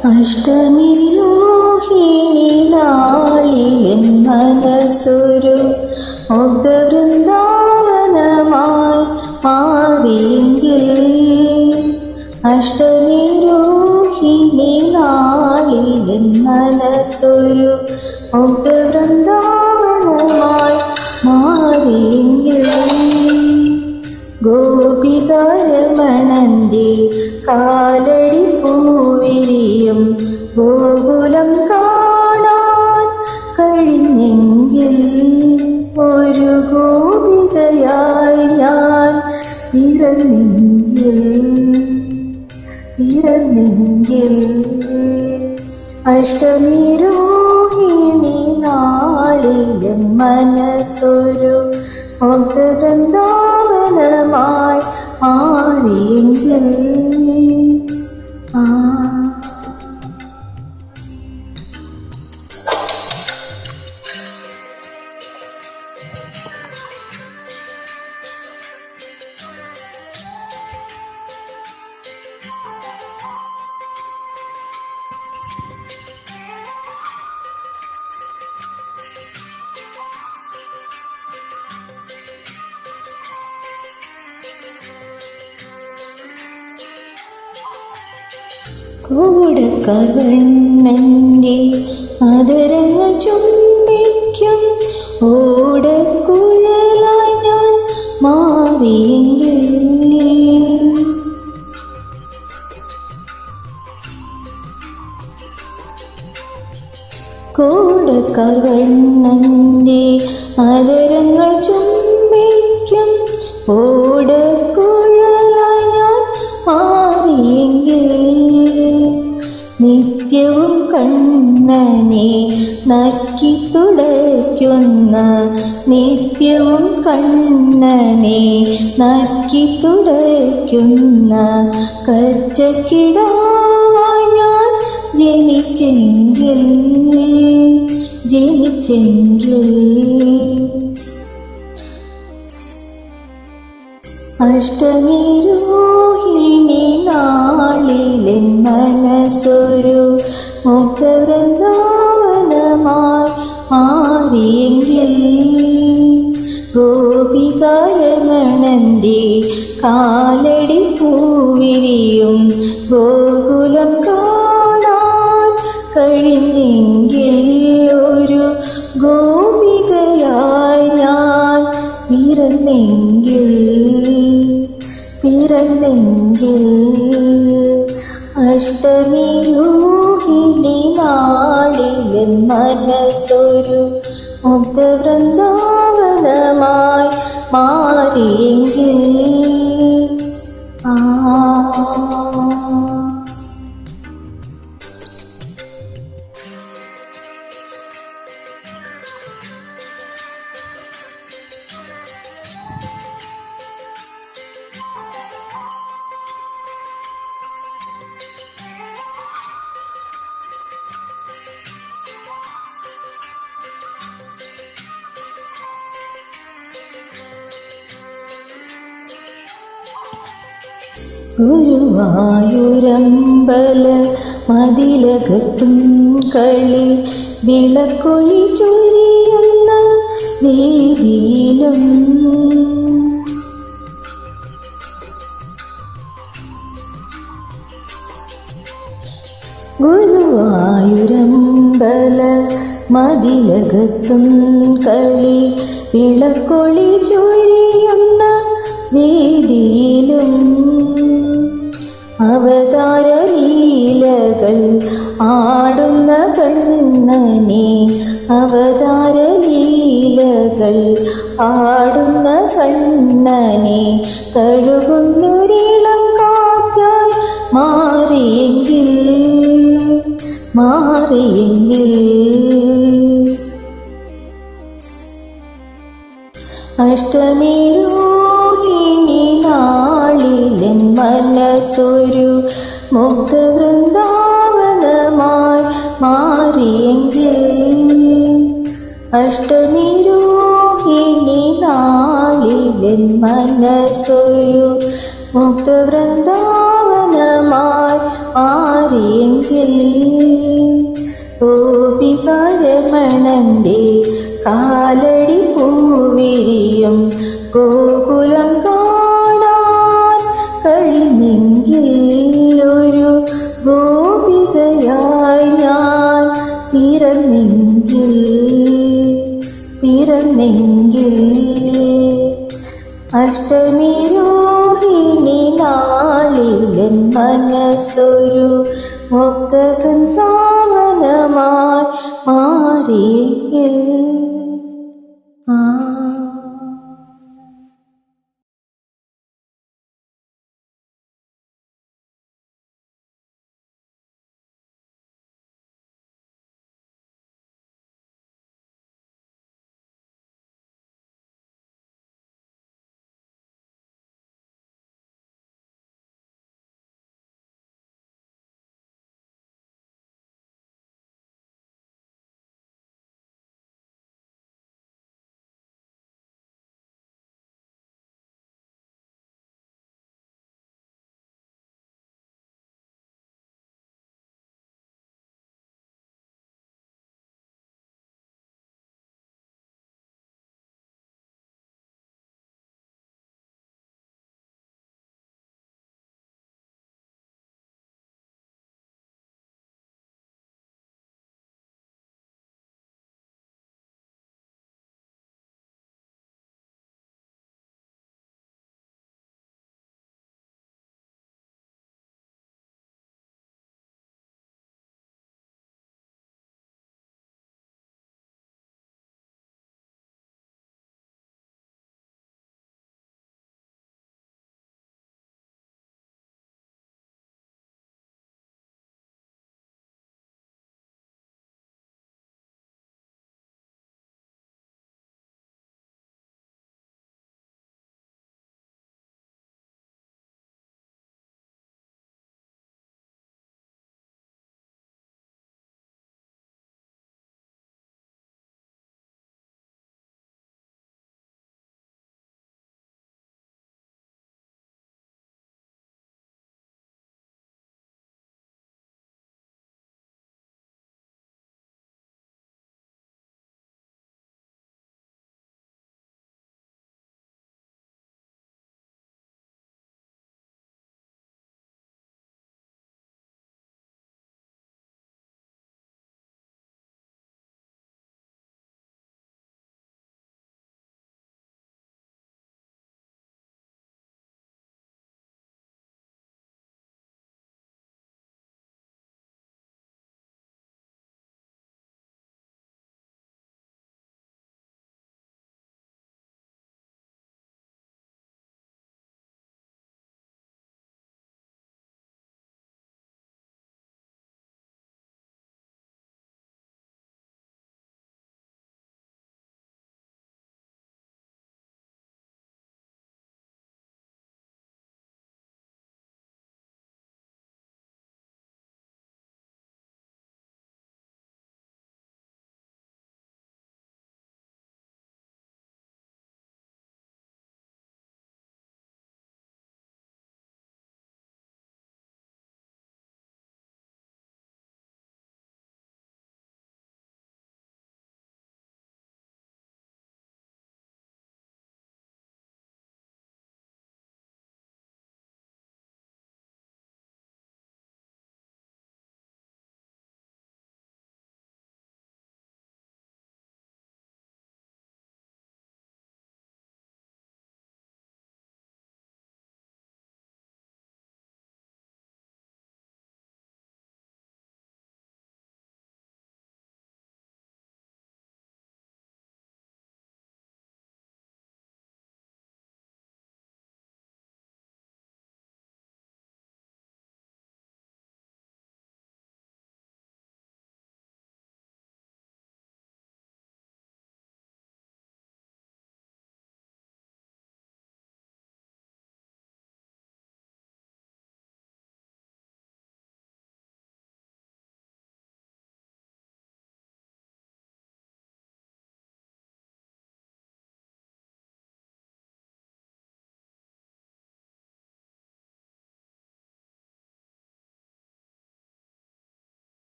അഷ്ടമി രോഹിണി നാളിലൻ മനസ്സൊരു മുഗ്ധവൃന്ദാവനമായി മാറിയെങ്കിൽ അഷ്ടമി രോഹിണി മുഗ്ധവൃന്ദാവനമായി അഷ്ടമി രോഹിണി നാളിലും മനസ്സൊരു മുഗ്ധവൃന്ദാവനമായി മാറിയെങ്കിൽ കൂടക്കവണ്ണന്റെ അതരങ്ങൾ ചുംബിക്കും. ഓടക്കുഴലായി ഞാൻ മാറിയെങ്കിൽ. കൂടക്കവണ്ണന്റെ അതരങ്ങൾ നക്കി തുടയ്ക്കുന്ന നിത്യവും കണ്ണനെ നക്കി തുടയ്ക്കുന്ന കച്ചക്കിടാവായി ഞാൻ ജനിച്ചെങ്കിൽ ജനിച്ചെങ്കിൽ. അഷ്ടമിരോഹിണി നാളിലെ മനസ്സൊരു മുക്തവൃന്ദാവനമായി കാലടി പൂവിരിയും ഗോകുലം കാണാൻ കഴിഞ്ഞെങ്കിൽ ഒരു ഗോപികയായി ഞാൻ പിറന്നെങ്കിൽ പിറന്നെങ്കിൽ അഷ്ടമി രോഹിണി നാളിലൻ മനസ്സൊരു മുഗ്ധവൃന്ദാവനമായി മാറിയെങ്കിൽ ഗുരുവായൂരമ്പല മതിലകത്തും കളി വിളക്കൊളി ചൊരിയുന്ന വേദിയിലും. ഗുരുവായൂരമ്പല മതിലകത്തും കളി വിളക്കൊളി ചൊരിയുന്ന വേദിയിലും. അവതാരലീലകൾ ആടുന്ന കണ്ണനെ അവതാരലീലകൾ ആടുന്ന കണ്ണനെ കഴുകുന്നൊരിളം കാറ്റായി മാറിയെങ്കിൽ മാറിയെങ്കിൽ. അഷ്ടമി മുക്തവൃന്ദാവനമായി മാറിയെങ്കിൽ അഷ്ടമി രോഹിണി നാളിലൻ മനസ്സൊരു മുക്തവൃന്ദാവനമായി മാറിയെങ്കിൽ ഗോപികാരമണന്റെ കാലടി പൂവിരിയും ഗോകുലം അഷ്ടമി രോഹിണി നാളിലൻ മനസ്സൊരു മുക്ത വൃന്ദാവനമായി മാറിയെങ്കിൽ ആ